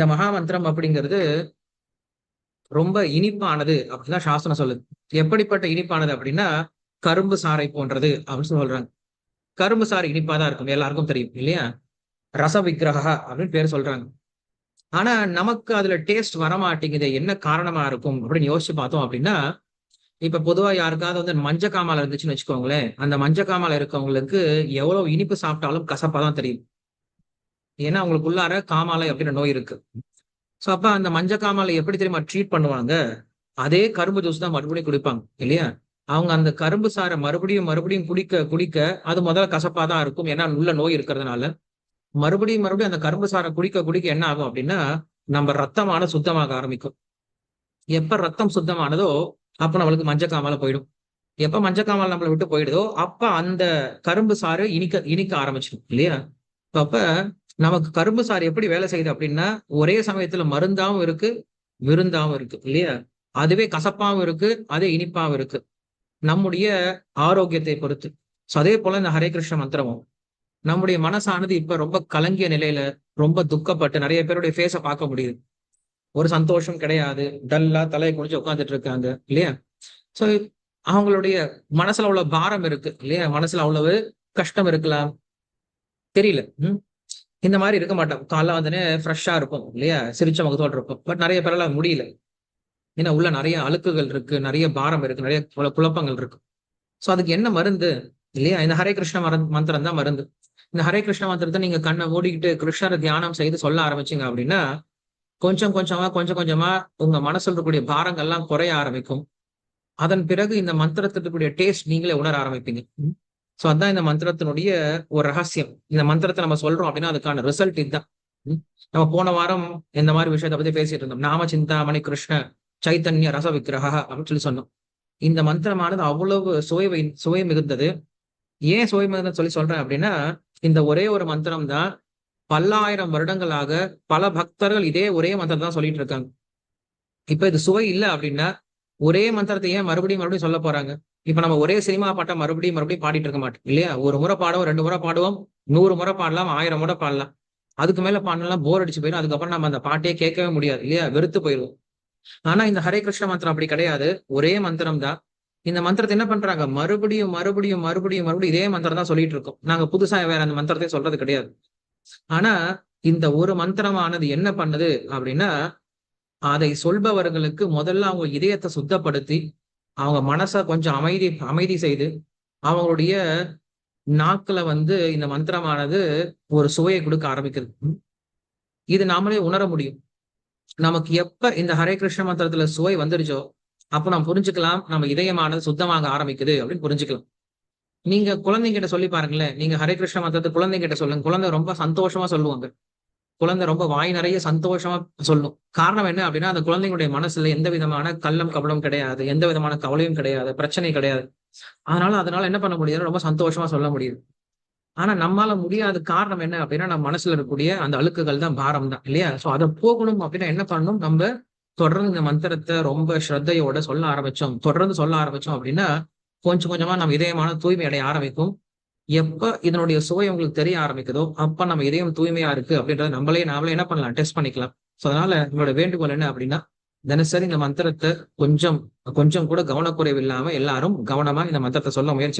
இந்த மகாமந்திரம் அப்படிங்கிறது ரொம்ப இனிப்பானது அப்படிதான் சாஸ்திரம் சொல்லுது. எப்படிப்பட்ட இனிப்பானது அப்படின்னா கரும்பு சாறை போன்றது அப்படின்னு சொல்றாங்க. கரும்பு சாறு இனிப்பாதான் இருக்கும் எல்லாருக்கும் தெரியும் இல்லையா? ரச விக்கிரகா அப்படின்னு பேர் சொல்றாங்க. ஆனா நமக்கு அதுல டேஸ்ட் வரமாட்டேங்குது என்ன காரணமா இருக்கும் அப்படின்னு யோசிச்சு பார்த்தோம் அப்படின்னா இப்ப பொதுவா யாருக்காவது வந்து மஞ்ச காமால இருந்துச்சுன்னு வச்சுக்கோங்களேன் அந்த மஞ்ச காமால இருக்கவங்களுக்கு எவ்வளவு இனிப்பு சாப்பிட்டாலும் கசப்பா தான் தெரியும். ஏன்னா அவங்களுக்கு உள்ளார காமாலை அப்படின்ற நோய் இருக்கு. ஸோ அப்ப அந்த மஞ்ச காமாலை எப்படி தெரியுமா ட்ரீட் பண்ணுவாங்க? அதே கரும்பு ஜூஸ் தான் மறுபடியும் குடிப்பாங்க இல்லையா? அவங்க அந்த கரும்பு சாரை மறுபடியும் மறுபடியும் குடிக்க குடிக்க அது முதல்ல கசப்பா தான் இருக்கும். ஏன்னா உள்ள நோய் இருக்கிறதுனால. மறுபடியும் மறுபடியும் அந்த கரும்பு சாரை குடிக்க குடிக்க என்ன ஆகும் அப்படின்னா நம்ம ரத்தமான சுத்தமாக ஆரம்பிக்கும். எப்ப ரத்தம் சுத்தமானதோ அப்ப நம்மளுக்கு மஞ்ச காமாலை போயிடும். எப்ப மஞ்ச காமால நம்மளை விட்டு போயிடுதோ அப்ப அந்த கரும்பு சாறு இனிக்க இனிக்க ஆரம்பிச்சிடும் இல்லையா? அப்ப நமக்கு கரும்பு சாறு எப்படி வேலை செய்யுது அப்படின்னா ஒரே சமயத்துல மருந்தாவும் இருக்கு விருந்தாவும் இருக்கு இல்லையா? அதுவே கசப்பாவும் இருக்கு அதே இனிப்பாவும் இருக்கு. நம்முடைய ஆரோக்கியத்தை பொறுத்து. ஸோ அதே போல இந்த ஹரே கிருஷ்ண மந்திரமும். நம்முடைய மனசானது இப்ப ரொம்ப கலங்கிய நிலையில ரொம்ப துக்கப்பட்டு நிறைய பேருடைய ஃபேஸை பார்க்க முடியுது. ஒரு சந்தோஷம் கிடையாது டல்லா தலையை குடிச்சு உட்காந்துட்டு இருக்காங்க இல்லையா? ஸோ அவங்களுடைய மனசுல அவ்வளவு பாரம் இருக்கு இல்லையா? மனசுல அவ்வளவு கஷ்டம் இருக்கலாம். தெரியல. இந்த மாதிரி இருக்க மாட்டோம். காலைல வந்தனே ஃப்ரெஷ்ஷா இருக்கும் இல்லையா? சிரிச்ச முகத்தோடு இருக்கும் பட் நிறைய பேரெல்லாம் முடியல. ஏன்னா உள்ள நிறைய அழுக்குகள் இருக்கு நிறைய பாரம் இருக்கு நிறைய குழப்பங்கள் இருக்கு. ஸோ அதுக்கு என்ன மருந்து? இல்லையா? இந்த ஹரே கிருஷ்ண மந்திரம் தான் மருந்து. இந்த ஹரே கிருஷ்ண மந்திரத்தை நீங்க கண்ணை மூடிக்கிட்டு கிருஷ்ணரை தியானம் செய்து சொல்ல ஆரம்பிச்சீங்க அப்படின்னா கொஞ்சம் கொஞ்சமா கொஞ்சம் கொஞ்சமா உங்க மனசுல இருக்கக்கூடிய பாரங்கள்லாம் குறைய ஆரம்பிக்கும். அதன் பிறகு இந்த மந்திரத்திற்குரிய டேஸ்ட் நீங்களே உணர ஆரம்பிப்பீங்க. ஸோ அதான் இந்த மந்திரத்தினுடைய ஒரு ரகசியம். இந்த மந்திரத்தை நம்ம சொல்றோம் அப்படின்னா அதுக்கான ரிசல்ட் இதுதான். நம்ம போன வாரம் இந்த மாதிரி விஷயத்தை பத்தி பேசிட்டு இருந்தோம். நாம சிந்தாமணி கிருஷ்ண சைத்தன்ய ரச விக்கிரகா அப்படின்னு சொல்லி சொன்னோம். இந்த மந்திரமானது அவ்வளவு சுவை சுவை மிகுந்தது. ஏன் சுவை மிகுந்தது சொல்லி சொல்றேன் அப்படின்னா இந்த ஒரே ஒரு மந்திரம் தான் பல்லாயிரம் வருடங்களாக பல பக்தர்கள் இதே ஒரே மந்திரம் தான் சொல்லிட்டு இருக்காங்க. இப்ப இது சுவை இல்லை அப்படின்னா ஒரே மந்திரத்தை ஏன் மறுபடியும் மறுபடியும் சொல்ல போறாங்க? இப்ப நம்ம ஒரே சினிமா பாட்டை மறுபடியும் மறுபடியும் பாடிட்டு இருக்க மாட்டோம் இல்லையா? ஒரு முறை பாடுவோம் ரெண்டு முறை பாடுவோம் நூறு முறை பாடலாம் ஆயிரம் முறை பாடலாம். அதுக்கு மேல பாடலாம் போர் அடிச்சு போயிடும் அதுக்கப்புறம் நம்ம அந்த பாட்டையே கேட்கவே முடியாது இல்லையா? வெறுத்து போயிடுவோம் ஆனா இந்த ஹரே கிருஷ்ண மந்திரம் அப்படி கிடையாது. ஒரே மந்திரம் தான். இந்த மந்திரத்தை என்ன பண்றாங்க? மறுபடியும் மறுபடியும் மறுபடியும் மறுபடியும் இதே மந்திரம் தான் சொல்லிட்டு இருக்கோம். நாங்க புதுசா வேற அந்த மந்திரத்தை சொல்றது கிடையாது. ஆனா இந்த ஒரு மந்திரமானது என்ன பண்ணுது அப்படின்னா அதை சொல்பவர்களுக்கு முதல்ல அவங்க இதயத்தை சுத்தப்படுத்தி அவங்க மனசை கொஞ்சம் அமைதி அமைதி செய்து அவங்களுடைய நாக்குல வந்து இந்த மந்திரமானது ஒரு சுவையை கொடுக்க ஆரம்பிக்குது இது நாமளே உணர முடியும். நமக்கு எப்ப இந்த ஹரே கிருஷ்ண மந்திரத்துல சுவை வந்துருச்சோ அப்போ நம்ம புரிஞ்சுக்கலாம் நம்ம இதயமானது சுத்தமாக ஆரம்பிக்குது அப்படின்னு புரிஞ்சுக்கலாம். நீங்க குழந்தைங்கிட்ட சொல்லி பாருங்களேன் நீங்க ஹரே கிருஷ்ண மந்திரத்தை குழந்தைங்கிட்ட சொல்லுங்க. குழந்தை ரொம்ப சந்தோஷமா சொல்லுவாங்க. குழந்தை ரொம்ப வாய் நிறைய சந்தோஷமா சொல்லும். காரணம் என்ன அப்படின்னா அந்த குழந்தைங்களுடைய மனசுல எந்த விதமான கள்ளம் கபலம் கிடையாது. எந்த விதமான கவலையும் கிடையாது. பிரச்சனை கிடையாது. அதனால அதனால என்ன பண்ண முடியாது ரொம்ப சந்தோஷமா சொல்ல முடியுது. ஆனா நம்மளால முடியாத காரணம் என்ன அப்படின்னா நம்ம மனசுல இருக்கக்கூடிய அந்த அழுக்குகள் தான் பாரம் தான் இல்லையா? சோ அதை போகணும் அப்படின்னா என்ன பண்ணணும்? நம்ம தொடர்ந்து இந்த மந்திரத்தை ரொம்ப ஸ்ரத்தையோட சொல்ல ஆரம்பிச்சோம். தொடர்ந்து சொல்ல ஆரம்பிச்சோம் அப்படின்னா கொஞ்சம் கொஞ்சமா நம்ம இதயமான தூய்மை அடைய ஆரம்பிக்கும். எப்ப இதனுடைய சுவை உங்களுக்கு தெரிய ஆரம்பிக்குதோ அப்ப நம்ம இதயம் தூய்மையா இருக்கு அப்படின்றத நம்மளே நாமளே என்ன பண்ணலாம்? டெஸ்ட் பண்ணிக்கலாம். ஸோ அதனால என்னோட வேண்டுகோள் என்ன அப்படின்னா தினசரி இந்த மந்திரத்தை கொஞ்சம் கொஞ்சம் கூட கவனக்குறைவு இல்லாம எல்லாரும் கவனமா இந்த மந்திரத்தை சொல்ல முயற்சி